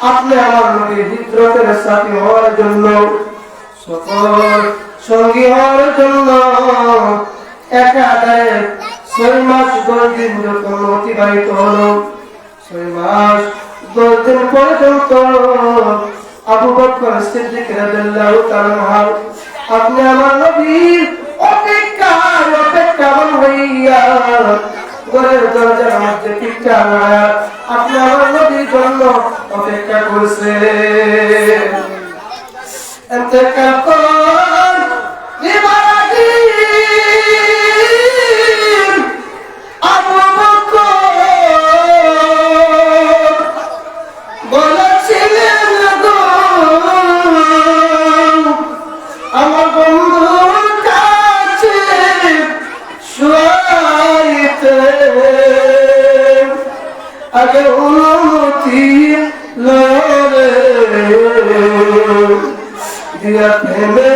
আপনি আমার নবীর হিজরতের সাথী হওয়ার জন্য, সকল সঙ্গী হওয়ার জন্য একাধারে ছয় মাস দশ দিন যখন অতিবাহিত হলো, ছয় মাস দশ দিন পর্যন্ত আবু বকর সিদ্দিক রাদিয়াল্লাহু তাআলা আপনি আমার নবীর অপেক্ষায় অপেক্ষাবান হইয়া ঘরের দরজার মধ্যে টিকা আপনি আমার জন্য অপেক্ষা করছে। এতে কাপ দিয়া প্রেমে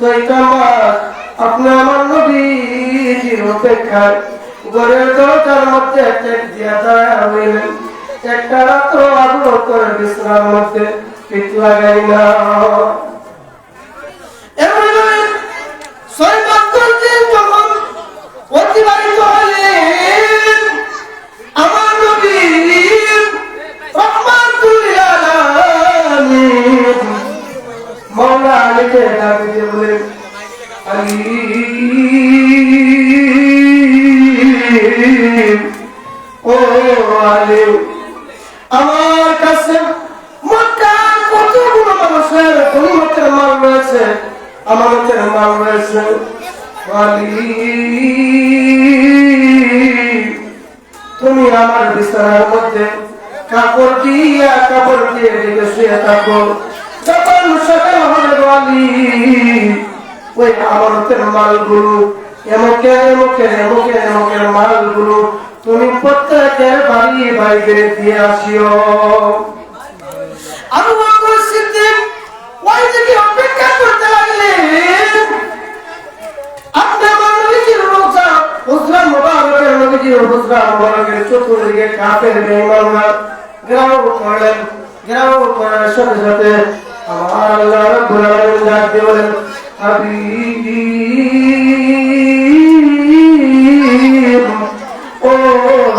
মাস মাস ছয়টা মাস আপনি আমার নবীজির অপেক্ষায়। ঘরের দরজার মধ্যে টেক দিয়া দাঁড়া হইলেন একটা রাত্র আগ্রহ করে বিশ্রাম মধ্যে পিঠ লাগাই না। এমন ছয় বছর আলীকে ডাক দিয়ে ও আলী আমানতের মালগুলো এমকের এমকের এমকের এমকের মালগুলো তুমি প্রত্যেকের বাড়ি বাইরে দিয়ে আসিও। আবু বকর সিদ্দিক, ওই দিকে অপেক্ষা করতে লাগলেন? আপনি আমার নবীজির রোজা, হুজরা মুবারকের নবীজির হুজরা মুবারকের চতুর্দিকে কাফের আমার আল্লাহ হাবিব ও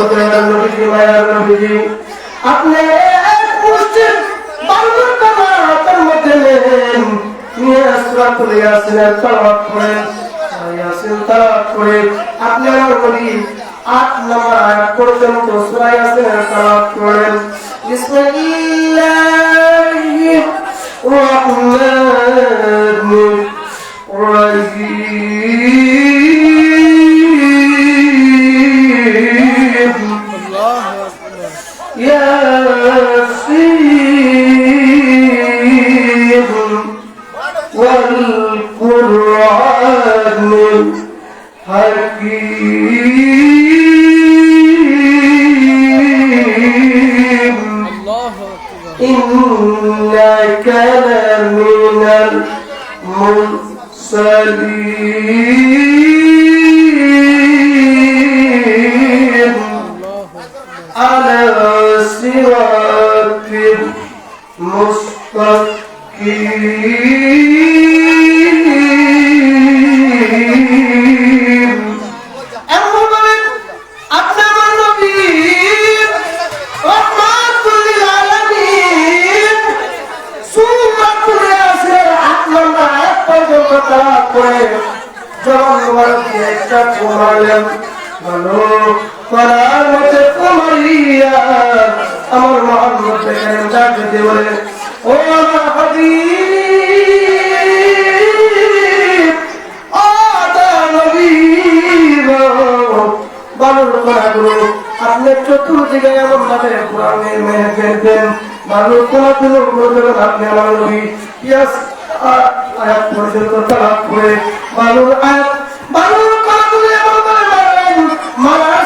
দয়ার নবীজি মায়ার নবীজি আপনি মুষ্টির বালুর কামা হাতের মধ্যে নেন নিয়ে তালাওয়াত করে crazy. বলো করার মধ্যে কমাইয়া আমার মোহাম্মদ দেখেন ডাক বলে, ও আমার হাবিব তার নবী বালুর কোনাগুলো আপনি চতুর্দিকে এমন ভাবে কোরআনে মেহে ফেলবেন। বালুর কোনাগুলো বলবেন, আপনি আমার নবী। ইয়াস আয়াত পর্যন্ত তালাক করে বালুর আয়াত বালুর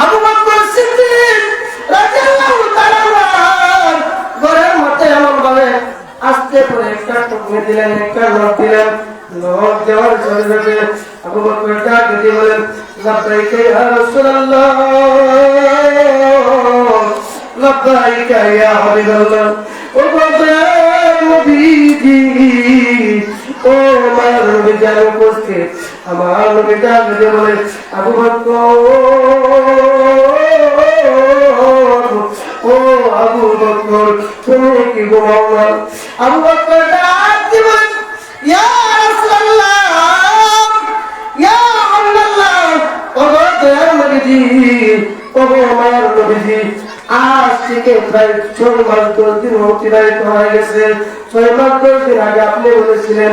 আবু বকর সিদ্দিক রাদিয়াল্লাহু তাআলা ঘরের মধ্যে এমন ভাবে আস্তে করে একটা টুকরে দিলেন, একটা নখ দিলেন। নখ দেওয়ার সাথে সাথে আবু বকর ডাক দিয়ে বলেন লাব্বাইকা ইয়া রাসূলুল্লাহ, লাব্বাইকা ইয়া হাবিবাল্লাহ উপস্থিত। আমার ডাক দিয়ে বলে, আবু ও আবু বকর, তুমি কি ঘুমাও আবু বকর দিয়ে ইয়া রাসূলুল্লাহ, ইয়া আল্লাহ ও নবীজি ও আমার নবীজি, আজ থেকে প্রায় ছয় মাস দশ দিন অতিবাহিত হয়ে গেছে। ছয় মাস দশ দিন আগে আপনি বলেছিলেন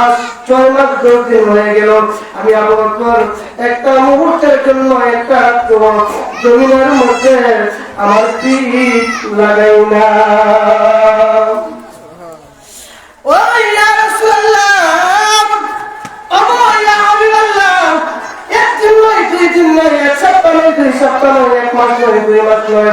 আজ ছয় মাস দশ দিন হয়ে গেল। আমি আবু বকর, একটা মুহূর্তের জন্য একটা জমিনের মধ্যে আমার পিঠ লাগাই না। এক সপ্তাহ নয়, দুই সপ্তাহ নয়, এক মাস নয়, দুই মাস নয়।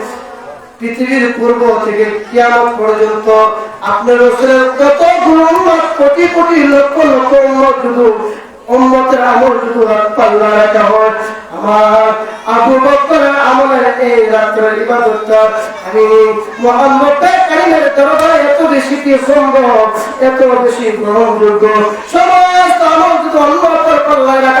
পৃথিবীর পূর্ব থেকে কিয়ামত পর্যন্ত আপনার রসুলের কত গুণ কোটি কোটি লক্ষ লক্ষ উম্মত শুধু উম্মতের আমল শুধু পাল্লা রাখা হয়। আমার আবু আমলের এই রাত্রের ইবাদতটা আমি কারিমের দরবারে এত বেশি সম্ভব এত বেশি গ্রহণযোগ্য। সমস্ত আমল শুধু পাল্লায় রাখা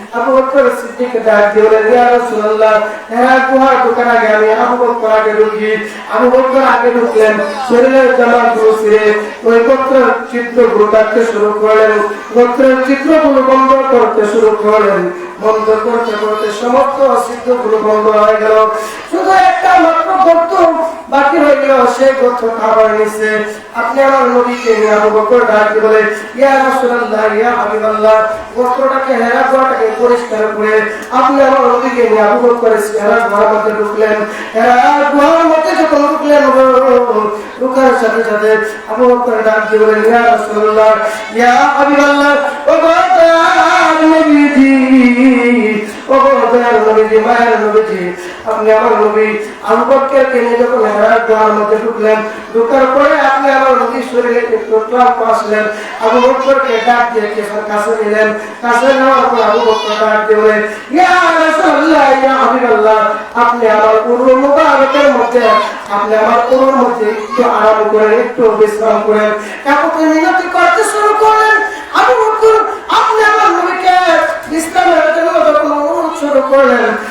আবু বকর সিদ্দিক ডাক দিয়ে গুলো ওই চিত্রগুলো ডাকতে শুরু করলেন, গোত্রের চিত্রগুলো বন্ধ করতে সমস্ত চিত্রগুলো বন্ধ হয়ে গেল। শুধু একটা মাত্র বাকি হয়ে গেল সেই গর্ত খাবার নিচে। আপনি আমার নবীকে নিয়ে আবু ডাক বলে, ইয়া রাসূলুল্লাহ, ইয়া হাবিবাল্লাহ, গর্তটাকে হেরা গোয়াটাকে পরিষ্কার করে আমার নবীকে নিয়ে আবু বকর হেরা মধ্যে ঢুকলেন। হেরা যখন ঢুকলেন ঢুকার সাথে সাথে আবু বকর ডাক দিয়ে বলেন ইয়া রাসূলুল্লাহ, ইয়া হাবিবাল্লাহ, ও নবীজি, ও গোয়ার নবীজি, মায়ের নবীজি, আপনি আমার নবী আবু বকরকে নিয়ে যখন হেরা গোয়ার মধ্যে ঢুকলেন, ঢুকার পরে আপনি আমার নবী শরীরে ক্লান্ত আসলেন আবু বকরকে ডাক দিয়ে কেসের কাছে নিলেন। কাছে নেওয়ার পর আবু বকর ডাক দিয়ে বলে ইয়া রাসূলুল্লাহ, ইয়া হাবিবাল্লাহ, আপনি আমার পুরো মুবারকের মধ্যে, আপনি আমার পুরোর মধ্যে একটু আরাম করেন, একটু বিশ্রাম করেন। কাকুকে মিনতি করতে শুরু করলেন। আবু বকর আপনি আমার বিশ্রামের জন্য শুরু করলেন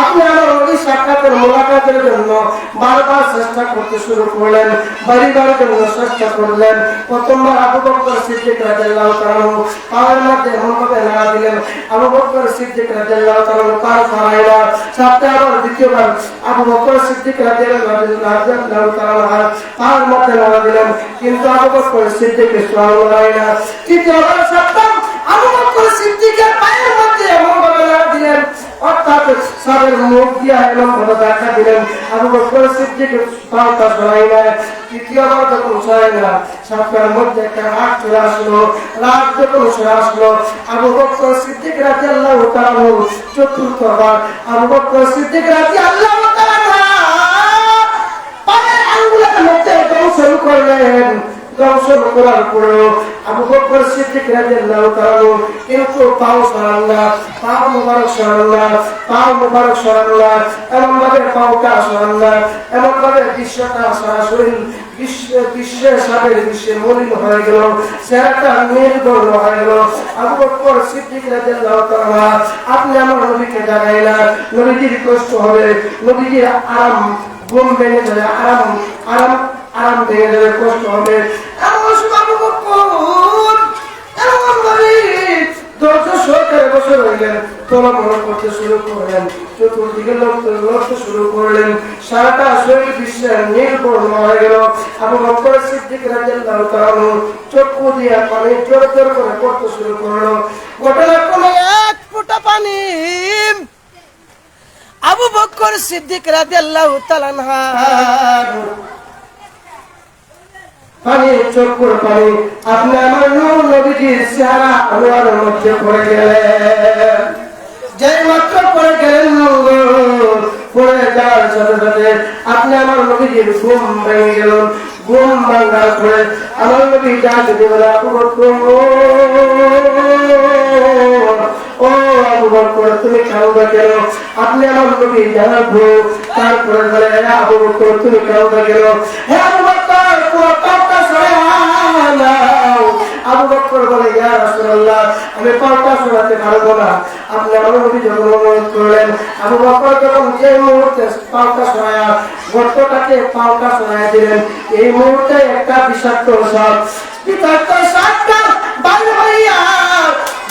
আপনি আমার নবী সাক্ষাতের মোলাকাতের জন্য বারবার চেষ্টা করতে শুরু করলেন বাড়িবার জন্য চেষ্টা করলেন। প্রথমবার আবু বকর সিদ্দিক রাদিয়াল্লাহু তাআলা পাওয়ার মধ্যে এমন ভাবে নাড়া দিলেন, আবু বকর সিদ্দিক রাদিয়াল্লাহু তাআলা পার ফারাইলা, সাথে আবার দ্বিতীয়বার আবু বকর সিদ্দিক রাদিয়াল্লাহু তাআলা পাওয়ার মধ্যে নাড়া দিলেন, কিন্তু আবু বকর সিদ্দিক রাদিয়াল্লাহু তৃতীয়বার সাথে আবু সিদ্দিকের পায়ের মধ্যে এমন অর্থাৎ সাদের মুখ দিয়া এমন ভাবে দেখা দিলেন। আবু বকর সিদ্দিক পাওটা সরাই না তৃতীয়বার যখন সরাই না সাপের মধ্যে একটা রাগ চলে আসলো। রাগ যখন চলে আসলো, আবু বকর সিদ্দিক রাজি আল্লাহ চতুর্থবার করলেন। দংশন করার পরেও আবু বকর সিদ্দিক রাদিয়াল্লাহু তাআলা কিন্তু পাও না পাও মুবারক পাও মুবারক না এমন ভাবে পাওটা না এমন ভাবে আপনি আমার নবীকে জানাইলা নবীজির কষ্ট হবে, নবীজির আরাম ঘুম ভেঙে যাবে, আরাম আরাম আরাম ভেঙে যাবে, কষ্ট হবে। এমন ধৈর্য সহকারে বসে রইলেন তোলামোলা শুরু করলেন, চতুর্দিকে শুরু করলেন। সারাটা শরীর বিশ্বের নির্বর্ণ হয়ে গেল। আবু বকর সিদ্দিক রাদিয়াল্লাহু দিয়ে পানি জোর জোর করে পড়তে শুরু করল। ঘটনা কোনো এক ফোঁটা পানি। আবু বকর সিদ্দিক রাদিয়াল্লাহু তাআলা পানি চক্ষুর পানি। আপনি আমার নূর নবীজির চেহারা আনোয়ার মধ্যে পড়ে গেলেন। যেই মাত্র পড়ে গেলেন পড়ে যাওয়ার সাথে সাথে আপনি আমার নবীজির ঘুম ভেঙে গেল ঘুম ভাঙার পরে আমার তুমি কাউকে কেন? আপনি আমার নবী জানাব তারপরে বলে "হে আবু তুমি কাউকে কেন? আবু নাও। আবু আমি যখন যে মুহূর্তে পাল্টা সরায়া, গর্তটাকে পাল্টা সরাই দিলেন, এই মুহূর্তে একটা বিষাক্ত সাপ, বিষাক্ত সাপটা বাইরে হইয়া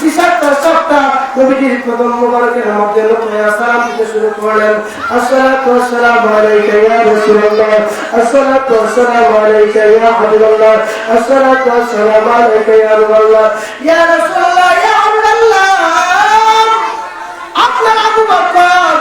বিষাক্ত সাপটা নবীজির প্রথম মুবারকের মধ্যে লুকিয়ে সালাম দিতে শুরু করলেন। আসসালাতু ওয়াসসালামু আলাইকা ইয়া রাসূলুল্লাহ। আসসালাতু ওয়াসসালামু আলাইকা ইয়া হাবিবাল্লাহ। আসসালাতু ওয়াসসালামু আলাইকা ইয়া রুহুল্লাহ ইয়া রাসূলুল্লাহ, ইয়া হাবিবাল্লাহ। আপনার আবু বকর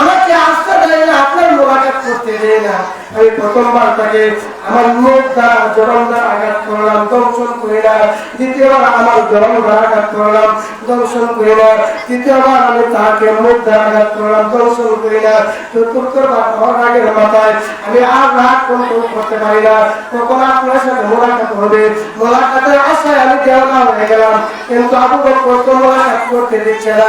আমাকে আসতে দেয় না আপনার মোলাকাত করতে দেয় না। আমি প্রথমবার তাকে আমার মুখ দ্বারা জরম দ্বারা আঘাত করলাম, দংশন করি না। দ্বিতীয়বার আমার জরম দ্বারা আঘাত করলাম, দংশন করি না। তৃতীয়বার আমি তাহাকে মুখ দ্বারা আঘাত করলাম, দংশন করি না। চতুর্থবার আমার রাগের মাথায় আমি আর রাগ কন্ট্রোল করতে পারি না। তখন আপনার সাথে মোলাকাত হবে? মোলাকাতের আশায় আমি দেওয়া হয়ে গেলাম। কিন্তু বকর তো মোলাকাত করতে দিচ্ছে না।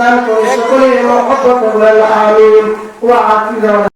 দান করে সকলে মহব্বত বলেন আমিন ওয়া আকিরা